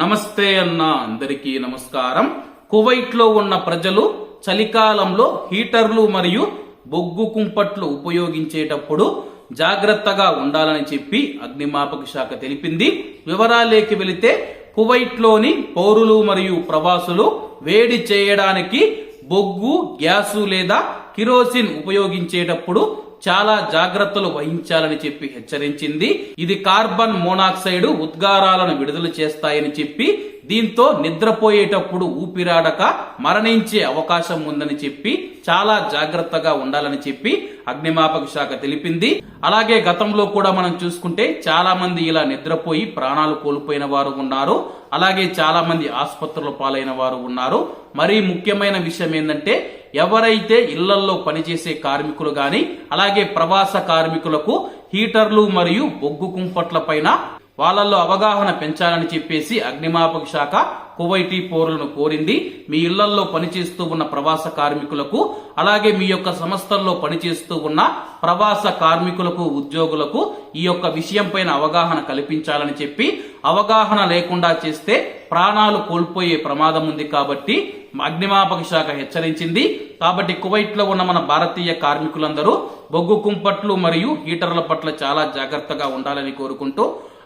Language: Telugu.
నమస్తే అన్న అందరికీ నమస్కారం. కువైట్లో ఉన్న ప్రజలు చలికాలంలో హీటర్లు మరియు బొగ్గు కుంపట్లు ఉపయోగించేటప్పుడు జాగ్రత్తగా ఉండాలని చెప్పి అగ్నిమాపక శాఖ తెలిపింది. వివరాలేకి వెళితే కువైట్లోని పౌరులు మరియు ప్రవాసులు వేడి చేయడానికి బొగ్గు గ్యాసు లేదా కిరోసిన్ ఉపయోగించేటప్పుడు చాలా జాగ్రత్తలు వహించాలని చెప్పి హెచ్చరించింది. ఇది కార్బన్ మోనాక్సైడ్ ఉద్గారాలను విడుదల చేస్తాయని చెప్పి దీంతో నిద్రపోయేటప్పుడు ఊపిరాడక మరణించే అవకాశం ఉందని చెప్పి చాలా జాగ్రత్తగా ఉండాలని చెప్పి అగ్నిమాపక శాఖ తెలిపింది. అలాగే గతంలో కూడా మనం చూసుకుంటే చాలా మంది ఇలా నిద్రపోయి ప్రాణాలు కోల్పోయిన వారు ఉన్నారు. అలాగే చాలా మంది ఆసుపత్రుల పాలైన వారు ఉన్నారు. మరీ ముఖ్యమైన విషయం ఏంటంటే ఎవరైతే ఇళ్ళల్లో పనిచేసే కార్మికులు గాని అలాగే ప్రవాస కార్మికులకు హీటర్లు మరియు బొగ్గు కుంపట్ల పైన వాళ్ళల్లో అవగాహన పెంచాలని చెప్పేసి అగ్నిమాపక శాఖ కువైటీ పౌరులను కోరింది. మీ ఇళ్ళల్లో పనిచేస్తూ ఉన్న ప్రవాస కార్మికులకు అలాగే మీ యొక్క సంస్థల్లో పనిచేస్తూ ఉన్న ప్రవాస కార్మికులకు ఉద్యోగులకు ఈ యొక్క విషయంపైన అవగాహన కల్పించాలని చెప్పి అవగాహన లేకుండా చేస్తే ప్రాణాలు కోల్పోయే ప్రమాదం ఉంది కాబట్టి అగ్నిమాపక శాఖ హెచ్చరించింది. కాబట్టి కువైట్లో ఉన్న మన భారతీయ కార్మికులందరూ బొగ్గు కుంపట్లు మరియు హీటర్ల పట్ల చాలా జాగ్రత్తగా ఉండాలని కోరుకుంటూ